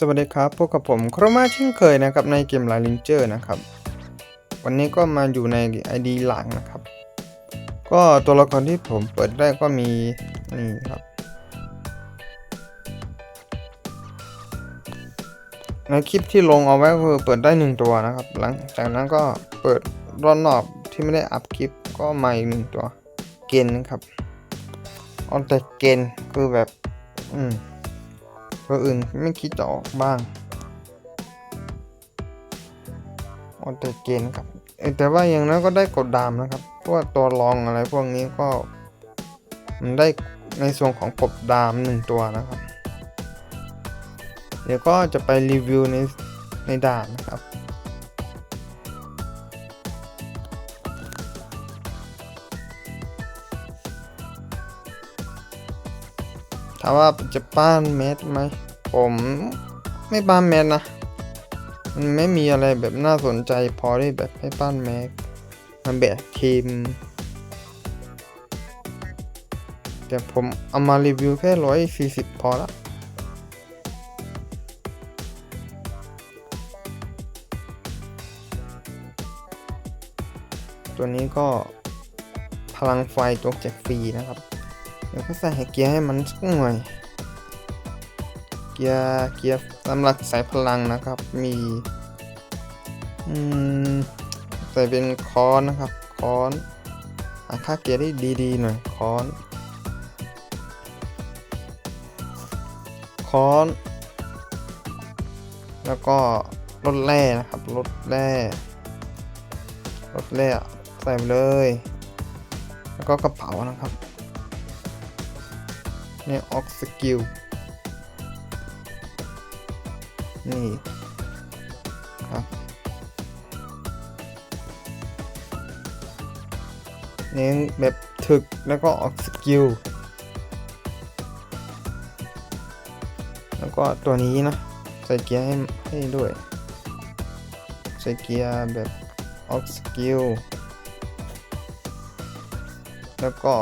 สวัสดีครับพบกับผมโครมาเช่นเคยนะครับในเกมลาลินเจอร์นะครับ วันนี้ก็มาอยู่ใน ID หลังนะครับ ก็ตัวละครที่ผมเปิดได้ก็มีนี่ครับ ในคลิปที่ลงเอาไว้ก็คือเปิดได้หนึ่งตัวนะครับ หลังจากนั้นก็เปิดรอนนอบที่ไม่ได้อัพคลิปก็มาอีกหนึ่งตัว เกณฑ์นะครับเอแต่เกณฑ์คือแบบ อืม ก็อื่นไม่คิดจะออกบ้างออแต่เกณฑ์ครับ แต่ว่าอย่างนั้นก็ได้กดดามนะครับ เพราะว่าตัวรองอะไรพวกนี้ก็ มันได้ในส่วนของกบดามหนึ่งตัวนะครับ เดี๋ยวก็จะไปรีวิวในในด่านนะครับามว่าจะป้านเม็ดไหมผมไม่ป้านเม็ดนะ มันไม่มีอะไรแบบน่าสนใจพอที่แบบให้ป้านแม็กมันแบบทีมแต่ผมเอามารีวิวแค่ร้อยสี่สิบพอละตัวนี้ก็พลังไฟตัวแจกฟรีนะครับ เดี๋ยวก็ใส่เกียร์ให้มันสักหน่อย เกียร์ เกียร์สำหรับสายพลังนะครับ มี อืม ใส่เป็นคอนนะครับคอนหาค่าเกียร์ได้ดีๆหน่อยคอนคอน แล้วก็รถแร่นะครับ รถแร่รถแร่ใส่ไปเลย แล้วก็กระเป๋านะครับ ในออกสกิลนี่ครับเน้นแบบถึกแล้วก็ออกสกิลแล้วก็ตัวนี้นะ ใส่เกียร์ให้ให้ด้วย ใส่เกียร์แบบออกสกิลแล้วก็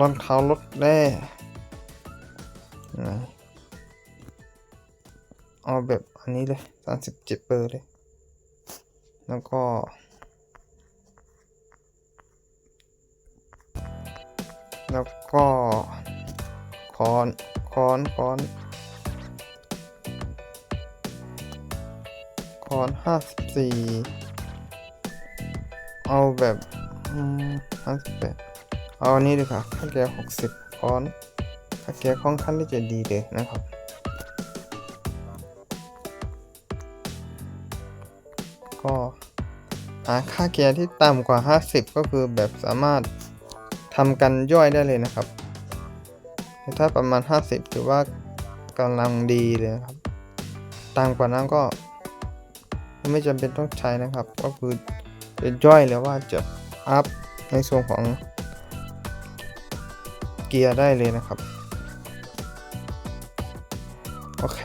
รองเท้ารถแร่ เอาแบบอันนี้เลยสามสิบเจ็ดเปอร์เลย แล้วก็ แล้วก็คอนคอนคอนคอนห้าสิบสี่เอาแบบอืมห้าสิบแปดเอาอันนี้ดีกว่าค่าแกหกสิบคอนค่าแกค่อนข้างที่จะดีเลยนะครับ ก็หาค่าเกียร์ที่ต่ำกว่า 50 ก็คือแบบสามารถทำกันย่อยได้เลยนะครับแต่ถ้าประมาณ 50 ถือว่ากำลังดีเลยครับ ต่ำกว่านั้นก็ ไม่จำเป็นต้องใช้นะครับ ก็คือจะย่อยหรือว่าจะอัพในส่วนของเกียร์ได้เลยนะครับ โอเค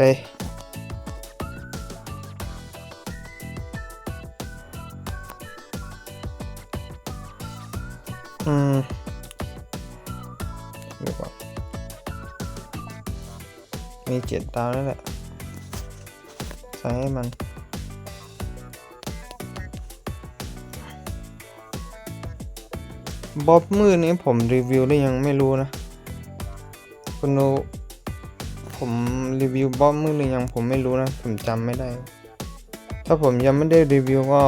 เจ็ดดาวแล้วแหละใส่ให้มันบ๊อบมือนี้ผมรีวิวได้ยังไม่รู้นะคุณดูผมรีวิวบ๊อบมือหรือยังผมไม่รู้นะ ผมจำไม่ได้ ถ้าผมยังไม่ได้รีวิวก็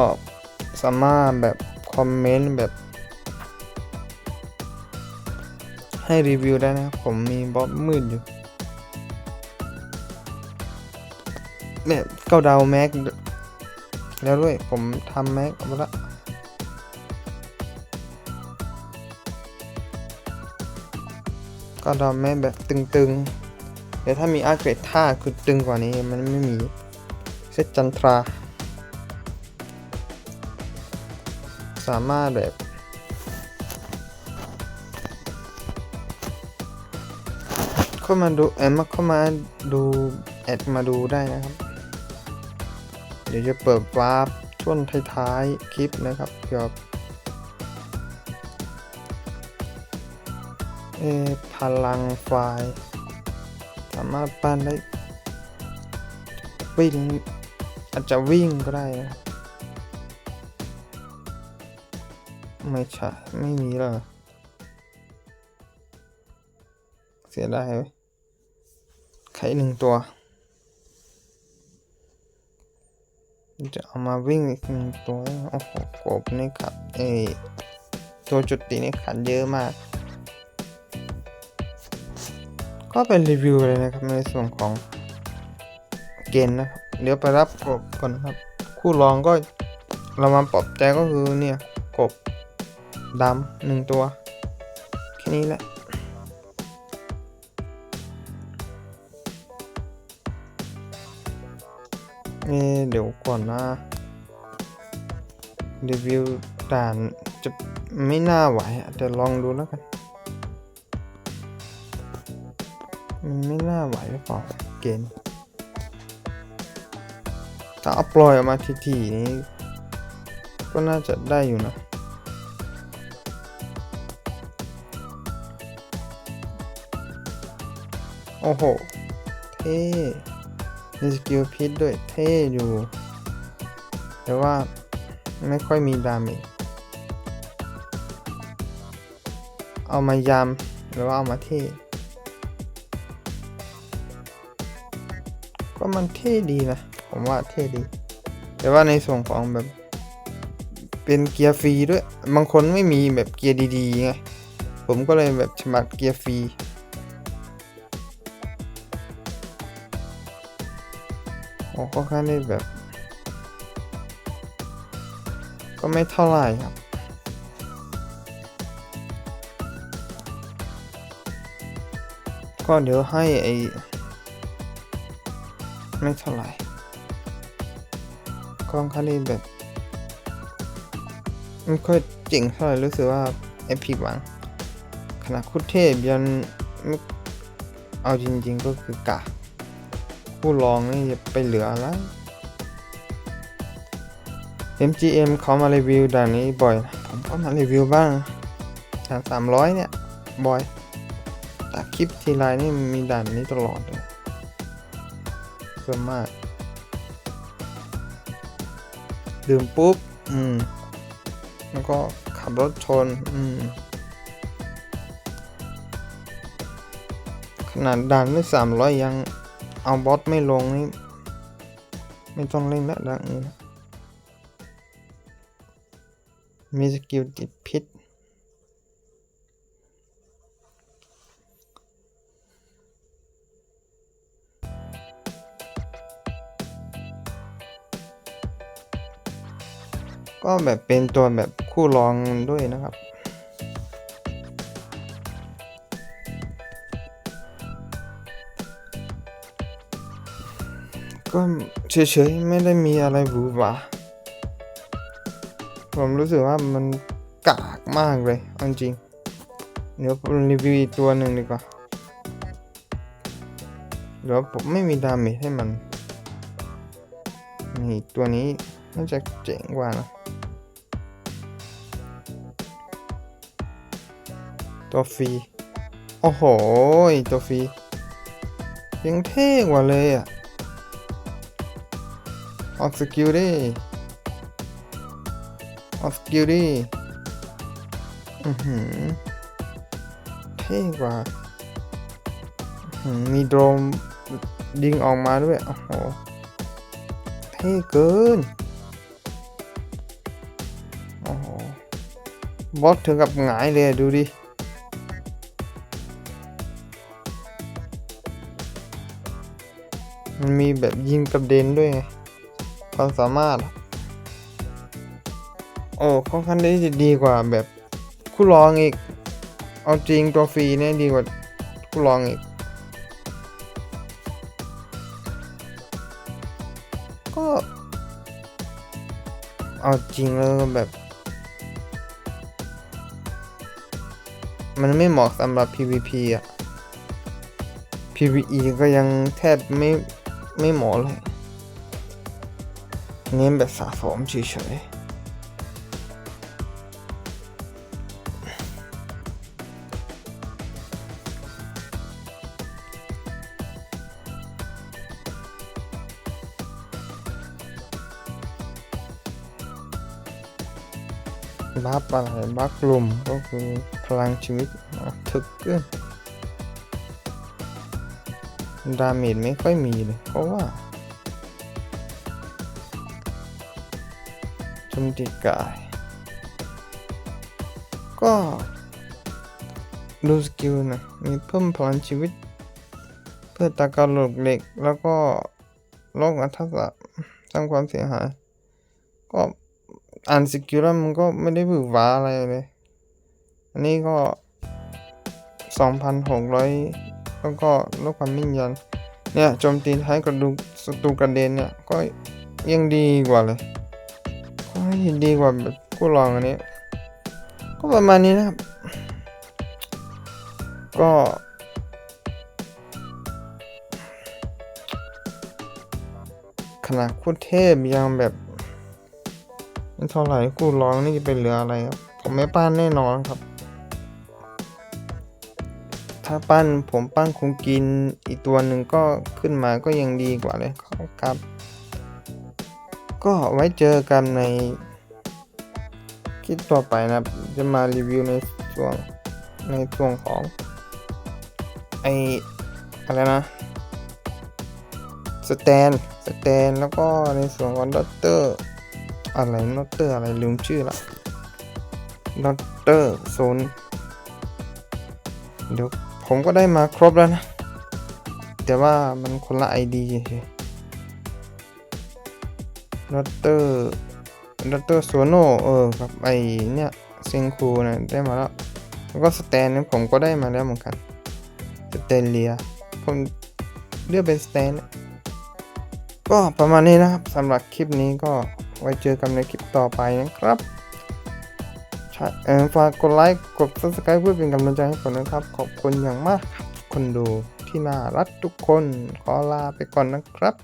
สามารถแบบคอมเมนต์แบบ ให้รีวิวได้นะ ผมมีบ๊อบมืดอยู่ แบบเก้าดาวแม็กแล้วด้วยผมทำแม็กเอาละก้าดาวแม็กแบบตึงๆ เดี๋ยวถ้ามีอาร์เกรดท่าคือตึงกว่านี้มันไม่มีเซตจันทรา สามารถแบบเข้ามาดูแอดมาเข้ามาดูแอดมาดูได้นะครับ เดี๋ยวจะเปิดวาร์ปช่วงท้ายๆคลิปนะครับเกี่ยวกับพลังไฟล์สามารถปั้นได้วิ่งอาจจะวิ่งก็ได้นะไม่ใช่ ไม่มีเลยเสียดายเว้ยไข่หนึ่งตัว จะเอามาวิ่งอีกหนึ่งตัวโอ้โหกบนี่ขัดเอตัวจุดตีนี่ขัดเยอะมาก ก็เป็นรีวิวเลยนะครับในส่วนของเกณฑ์นะครับเดี๋ยวไปรับกบก่อนครับ คู่รองก็เรามาปลอบใจก็คือเนี่ยกบดำหนึ่งตัว แค่นี้แหละ เอเดี๋ยวก่อนนะรีวิวด่านจะไม่น่าไหวแต่ลองดูแล้วกัน มันไม่น่าไหวหรือเปล่าเกณฑ์ถ้าเอาปล่อยออกมาทีๆนี้ ก็น่าจะได้อยู่นะโอ้โห เท่ มีสกิลพิษด้วยเท่อยู่ แต่ว่าไม่ค่อยมีดาเมจเอามายำหรือว่าเอามาเท่ก็มันเท่ดีนะ ผมว่าเท่ดี แต่ว่าในส่วนของแบบ เป็นเกียร์ฟรีด้วย บางคนไม่มีแบบเกียร์ดีๆไง ผมก็เลยแบบฉมัดเกียร์ฟรี โอ้ก็ค่อนข้างได้แบบ ก็ไม่เท่าไหร่ครับก็เดี๋ยวให้ไอไม่เท่าไหร่ก็ค่อนข้างได้แบบไม่ค่อยเจ๋งเท่าไหร่รู้สึกว่าไอพีหวังขนาดคุดเทพยันไม่เอาจริง ๆ ก็คือกะ ผู้ลองนี่ไปเหลืออะไร MGM เขามารีวิวด่านนี้บ่อย ผมก็มารีวิวบ้างด่านสามร้อยเนี่ย บ่อยแต่คลิปทีไรนี่มีด่านนี้ตลอดเลยส่วนมาก ดื่มปุ๊บ อืม แล้วก็ขับรถชน อืม ขนาดด่านไม่สามร้อยยัง เอาบอสไม่ลงนี่ไม่ต้องเล่นละด่านนี้นะมีสกิลติดพิษก็แบบเป็นตัวแบบคู่รองด้วยนะครับ ก็เฉยๆ ไม่ได้มีอะไรหวือหวาผมรู้สึกว่ามันกากมากเลยเอาจริง เดี๋ยวผมรีวิวตัวหนึ่งดีกว่าเดี๋ยวผมไม่มีดาเมจให้มัน นี่ตัวนี้น่าจะเจ๋งกว่านะ ตัวฟรี โอ้โห ตัวฟรียังเท่กว่าเลยอะ ออกสกิลดิออกสกิลดิอือหือเท่กว่ามีโดรนยิงออกมาด้วยโอ้โหเท่เกินโอ้โหบอสถึงกับหงายเลยดูดิมันมีแบบยิงกระเด็นด้วยไง ความสามารถ โอ้ค่อนข้างได้จะดีกว่าแบบคู่รองอีก เอาจริงตัวฟรีเนี่ยดีกว่าคู่รองอีก ก็ เอาจริงแล้วแบบ มันไม่เหมาะสำหรับ PVP อะ PVE ก็ยังแทบไม่ไม่เหมาะเลย เน้นแบบสะสมเฉยบัฟอะไรบัฟลมก็คือพลังชีวิตถึกขึ้นดาเมจไม่ค่อยมีเลย เพราะว่า โจมตีกาย ก็ดูสกิลนะมีเพิ่มพลังชีวิต เพื่อตากาโหลกเหล็ก แล้วก็โลกอัทักษะสร้างความเสียหาย ก็อ่านสกิลแล้วมันก็ไม่ได้บือหวาอะไรเลย อันนี้ก็ 2,600 แล้วก็ลดความมิ่งยัน เนี่ยโจมตีท้ายกระดูกศัตรูกระเด็นเนี่ย ก็ยังดีกว่าเลย ยดีกว่ากูลองอันนี้ ก็ประมาณนี้นะครับ ก็ ขนาดคู่เทพยังแบบไม่เท่าไหร่กูร้องนี่จะเป็นเหลืออะไรครับผมไม่ปั้นแน่นอนครับ ถ้าปั้นผมปั้นคงกินอีกตัวหนึ่งก็ขึ้นมาก็ยังดีกว่าเลยครับ ก็ไว้เจอกันในคลิปต่อไปนะครับ จะมารีวิวในช่วงในช่วงของ ไออะไรนะสแตนสแตนแล้วก็ในส่วนของดอกเตอร์อะไรดอกเตอร์อะไรลืมชื่อละดอกเตอร์โซนเดี๋ยวผมก็ได้มาครบแล้วนะ แต่ว่ามันคนละ ID เฉย ด็อกเตอร์ด็อกเตอร์โซโนเออกับไอเนี่ยเซงคูนะได้มาแล้ว แล้วก็สแตนนี่ผมก็ได้มาแล้วเหมือนกันสเตนเลียผมเลือกเป็นสแตนก็ประมาณนี้นะครับสำหรับคลิปนี้ก็ไว้เจอกันในคลิปต่อไปนะครับฝากกดไลค์กด subscribe เพื่อเป็นกำลังใจให้ผมนะครับ ขอบคุณอย่างมากครับคนดูที่น่ารักทุกคนขอลาไปก่อนนะครับ